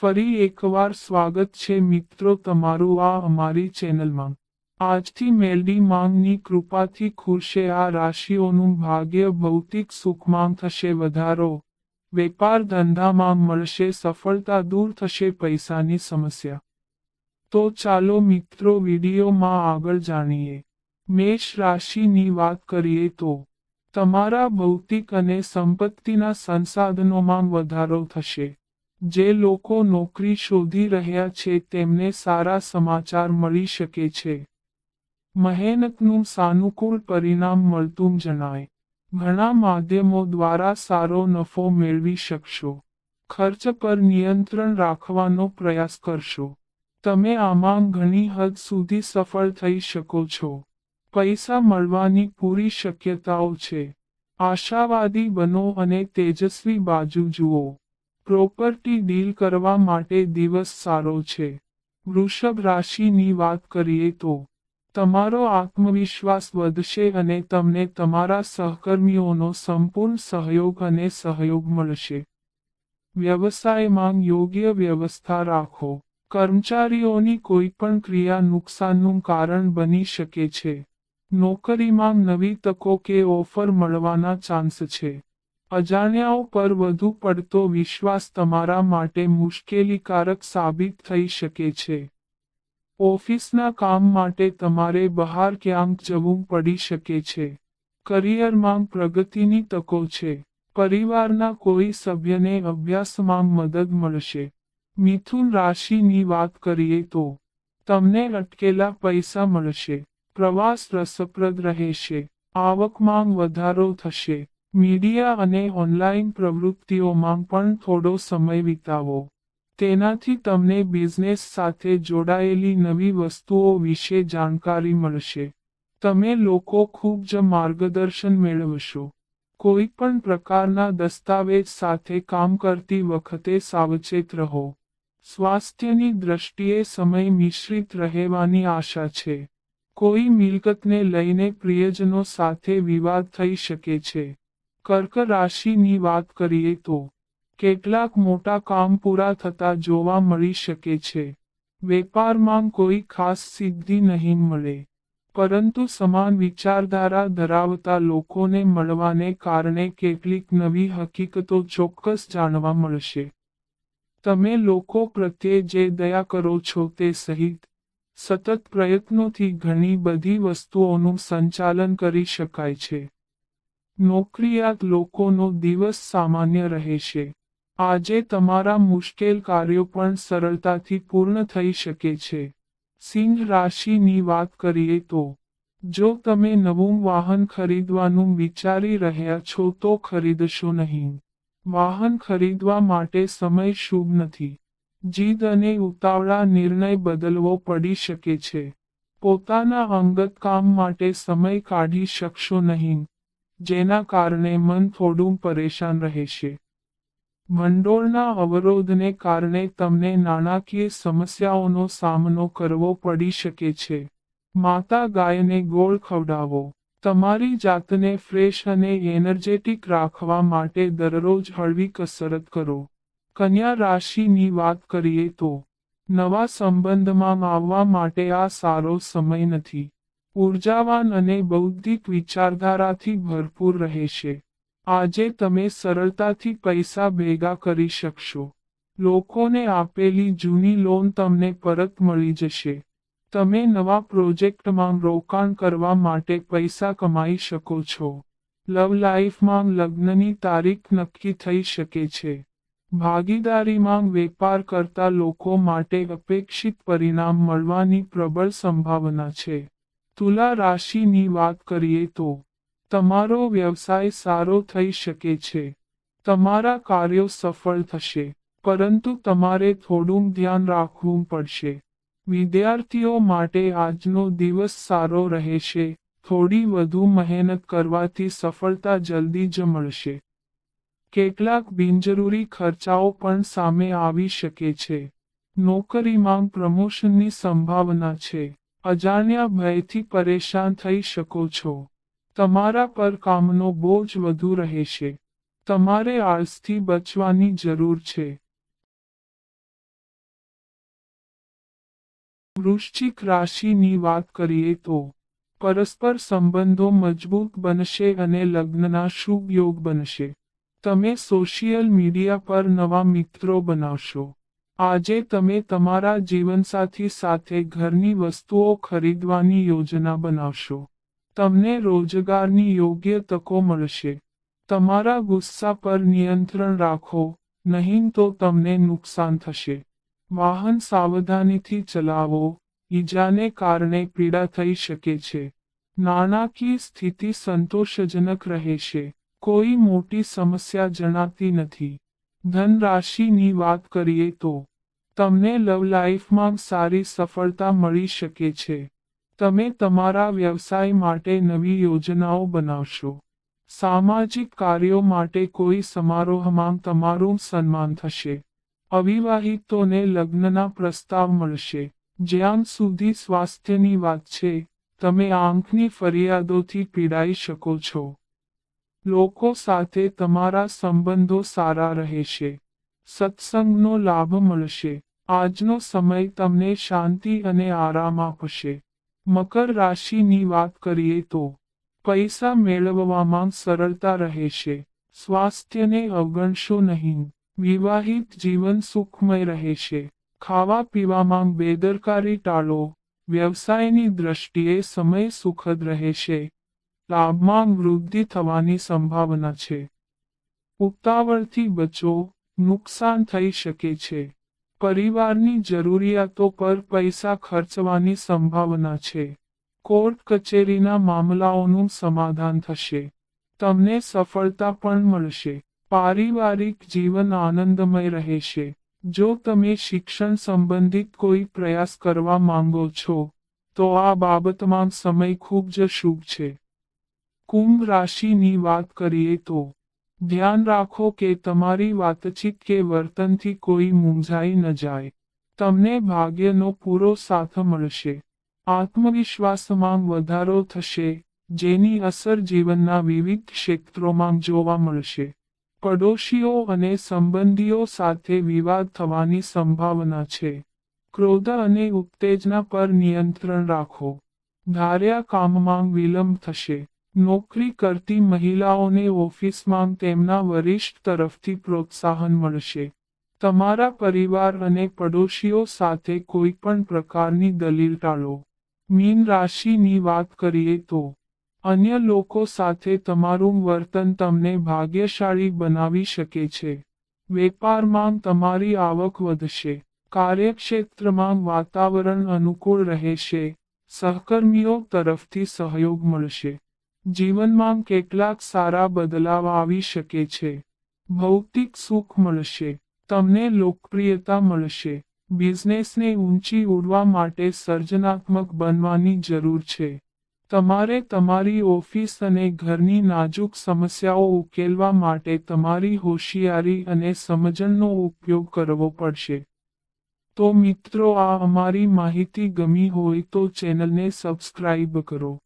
ફરી એકવાર સ્વાગત છે મિત્રો તમારું આ અમારી ચેનલમાં. આજથી મેલડી માંગની કૃપાથી ખુરશે, આ રાશિઓનું ભાગ્ય ભૌતિક સુખમાં થશે, વધારો વેપાર ધંધામાં મળશે, સફળતા દૂર થશે, પૈસાની સમસ્યા. તો ચાલો મિત્રો વિડીયોમાં આગળ જાણીએ. મેષ રાશિની વાત કરીએ તો તમારા ભૌતિક અને સંપત્તિના સંસાધનોમાં વધારો થશે. જે લોકો નોકરી શોધી રહ્યા છે તેમને સારા સમાચાર મળી શકે છે. મહેનતનું સાનુકૂળ પરિણામ મળતું જણાય. ઘણા માધ્યમો દ્વારા સારો નફો મેળવી શકશો. ખર્ચ પર નિયંત્રણ રાખવાનો પ્રયાસ કરશો. તમે આમાં ઘણી હદ સુધી સફળ થઈ શકો છો. પૈસા મળવાની પૂરી શક્યતાઓ છે. આશાવાદી બનો અને તેજસ્વી બાજુ જુઓ. પ્રોપર્ટી ડીલ કરવા માટે દિવસ સારો છે. વૃષભ રાશિની વાત કરીએ તો, તમારો આત્મવિશ્વાસ વધશે અને તમને તમારા સહકર્મીઓનો સંપૂર્ણ સહયોગ અને સહયોગ મળશે. વ્યવસાયમાં યોગ્ય વ્યવસ્થા રાખો. કર્મચારીઓની કોઈ પણ ક્રિયા નુકસાનનું કારણ બની શકે છે. નોકરીમાં નવી તકો કે ઓફર મળવાના ચાન્સ છે. અજાણ્યાઓ પર વધુ પડતો વિશ્વાસ તમારા માટે મુશ્કેલીકારક સાબિત થઈ શકે છે. ઓફિસના કામ માટે તમારે બહાર ક્યાંક જવું પડી શકે છે. કરિયરમાં પ્રગતિની તકો છે. પરિવારના કોઈ સભ્યને અભ્યાસમાં મદદ મળશે. મિથુન રાશિની વાત કરીએ તો, તમને અટકેલા પૈસા મળશે. પ્રવાસ રસપ્રદ રહેશે. આવકમાં વધારો થશે. મીડિયા અને ઓનલાઈન પ્રવૃત્તિઓમાં પણ થોડો સમય વિતાવો. તેનાથી તમને બિઝનેસ સાથે જોડાયેલી નવી વસ્તુઓ વિશે જાણકારી મળશે. તમે લોકો ખૂબ જ માર્ગદર્શન મેળવશો. કોઈ પણ પ્રકારના દસ્તાવેજ સાથે કામ કરતી વખતે સાવચેત રહો. સ્વાસ્થ્યની દ્રષ્ટિએ સમય મિશ્રિત રહેવાની આશા છે. કોઈ મિલકતને લઈને પ્રિયજનો સાથે વિવાદ થઈ શકે છે. કર્ક રાશિની વાત કરીએ તો, કેટલાક મોટા કામ પૂરા થતા જોવા મળી શકે છે. વેપારમાં કોઈ ખાસ સિદ્ધિ નહીં મળે, પરંતુ સમાન વિચારધારા ધરાવતા લોકોને મળવાને કારણે કેટલીક નવી હકીકતો ચોક્કસ જાણવા મળશે. તમે લોકો પ્રત્યે જે દયા કરો છો તે સહિત, સતત પ્રયત્નોથી ઘણી બધી વસ્તુઓનું સંચાલન કરી શકાય છે. નોકરિયાત લોકોનો દિવસ સામાન્ય રહેશે આજે તમારા મુશ્કેલ કાર્યો પણ સરળતાથી પૂર્ણ થઈ શકે છે. સિંહ રાશિની વાત કરીએ તો, જો તમે નવું વાહન ખરીદવાનું વિચારી રહ્યા છો તો ખરીદશો નહીં. વાહન ખરીદવા માટે સમય શુભ નથી. જીદ અને ઉતાવળા નિર્ણય બદલવો પડી શકે છે. પોતાના અંગત કામ માટે સમય કાઢી શકશો નહીં. જેના કારણે મન થોડું પરેશાન રહેશે ભંડોળના અવરોધને કારણે તમને નાણાકીય સમસ્યાઓનો સામનો કરવો પડી શકે છે. માતા ગાયને ગોળ ખવડાવો. તમારી જાતને ફ્રેશ અને એનર્જેટિક રાખવા માટે દરરોજ હળવી કસરત કરો. કન્યા રાશિની વાત કરીએ તો, નવા સંબંધમાં આવવા માટે આ સારો સમય નથી. ઉર્જાવાન અને બૌદ્ધિક વિચારધારાથી ભરપૂર રહેશે. આજે તમે સરળતાથી પૈસા ભેગા કરી શકશો. લોકોને આપેલી જૂની લોન તમને પરત મળી જશે. તમે નવા પ્રોજેક્ટમાં રોકાણ કરવા માટે પૈસા કમાઈ શકો છો. લવ લાઈફમાં લગ્નની તારીખ નક્કી થઈ શકે છે. ભાગીદારીમાં વેપાર કરતા લોકો માટે અપેક્ષિત પરિણામ મળવાની પ્રબળ સંભાવના છે. તુલા રાશિની વાત કરીએ તો, તમારો વ્યવસાય સારો થઈ શકે છે. તમારા કાર્યો સફળ થશે, પરંતુ તમારે થોડું ધ્યાન રાખવું પડશે. વિદ્યાર્થીઓ માટે આજનો દિવસ સારો રહેશે, થોડી વધુ મહેનત કરવાથી સફળતા જલ્દી જ મળશે. કેટલાક બિનજરૂરી ખર્ચાઓ પણ સામે આવી શકે છે. નોકરીમાં પ્રમોશનની સંભાવના છે. અજાણ્યા ભયથી પરેશાન થઈ શકો છો. તમારા પર કામનો બોજ વધુ રહેશે. તમારે આળસથી બચવાની જરૂર છે. વૃશ્ચિક રાશિની વાત કરીએ તો, પરસ્પર સંબંધો મજબૂત બનશે અને લગ્નના શુભ યોગ બનશે. તમે સોશિયલ મીડિયા પર નવા મિત્રો બનાવશો. આજે તમે તમારા જીવનસાથી સાથે ઘરની વસ્તુઓ ખરીદવાની યોજના બનાવશો. તમને રોજગારની યોગ્ય તકો મળશે. તમારા ગુસ્સા પર નિયંત્રણ રાખો, નહીં તો તમને નુકસાન થશે. વાહન સાવધાનીથી ચલાવો, ઈજાને કારણે પીડા થઈ શકે છે. નાણાકીય સ્થિતિ સંતોષજનક રહેશે. કોઈ મોટી સમસ્યા જણાતી નથી. ધન રાશિની વાત કરીએ તો, તમને લવ લાઈફમાં સારી સફળતા મળી શકે છે. તમે તમારા વ્યવસાય માટે નવી યોજનાઓ બનાવશો. સામાજિક કાર્યો માટે કોઈ સમારોહમાં તમારું સન્માન થશે. અવિવાહિતોને લગ્નના પ્રસ્તાવ મળશે. જ્યાં સુધી સ્વાસ્થ્યની વાત છે, તમે આંખની ફરિયાદોથી પીડાઈ શકો છો. લોકો સાથે તમારા સંબંધો સારા રહેશે. સત્સંગનો લાભ મળશે. આજનો સમય તમને શાંતિ અને આરામ આપશે. મકર રાશિની વાત કરીએ તો, પૈસા મેળવવામાં સરળતા રહેશે. સ્વાસ્થ્યને અવગણશો નહીં. વિવાહિત જીવન સુખમય રહેશે. ખાવા પીવામાં બેદરકારી ટાળો. વ્યવસાયની દ્રષ્ટિએ સમય સુખદ રહેશે. લાભમાં વૃદ્ધિ થવાની સંભાવના છે. ઉતાવળથી બચો, નુકસાન થઈ શકે છે. પરિવારની જરૂરિયાતો પર પૈસા ખર્ચવાની સંભાવના છે. કોર્ટ કચેરીના મામલાઓનું સમાધાન થશે. તમને સફળતા પણ મળશે. પારિવારિક જીવન આનંદમય રહેશે. જો તમે શિક્ષણ સંબંધિત કોઈ પ્રયાસ કરવા માંગો છો, તો આ બાબતમાં સમય ખૂબ જ શુભ છે. કુંભ રાશિની વાત કરીએ તો, ધ્યાન રાખો કે તમારી વાતચીત કે વર્તનથી કોઈ મૂંઝાઈ ન જાય. તમને ભાગ્યનો પૂરો સાથ મળશે. આત્મવિશ્વાસમાં વધારો થશે, જેની અસર જીવનના વિવિધ ક્ષેત્રોમાં જોવા મળશે. પડોશીઓ અને સંબંધીઓ સાથે વિવાદ થવાની સંભાવના છે. ક્રોધ અને ઉત્તેજના પર નિયંત્રણ રાખો. ધાર્યા કામમાં વિલંબ થશે. નોકરી કરતી મહિલાઓને ઓફિસમાં તેમના વરિષ્ઠ તરફથી પ્રોત્સાહન મળશે. તમારા પરિવાર અને પડોશીઓ સાથે કોઈ પણ પ્રકારની દલીલ ટાળો. મીન રાશિની વાત કરીએ તો, અન્ય લોકો સાથે તમારું વર્તન તમને ભાગ્યશાળી બનાવી શકે છે. વેપારમાં તમારી આવક વધશે, કાર્યક્ષેત્રમાં વાતાવરણ અનુકૂળ રહેશે, સહકર્મીઓ તરફથી સહયોગ મળશે. જીવનમાં કેટલાક સારા બદલાવ આવી શકે છે. ભૌતિક સુખ મળશે, તમને લોકપ્રિયતા મળશે, બિઝનેસને ઊંચી ઉડવા માટે સર્જનાત્મક બનવાની જરૂર છે. તમારે તમારી ઓફિસ અને ઘરની નાજુક સમસ્યાઓ ઉકેલવા માટે તમારી હોશિયારી અને સમજણનો ઉપયોગ કરવો પડશે. તો મિત્રો, આ અમારી માહિતી ગમી હોય તો ચેનલને સબસ્ક્રાઇબ કરો.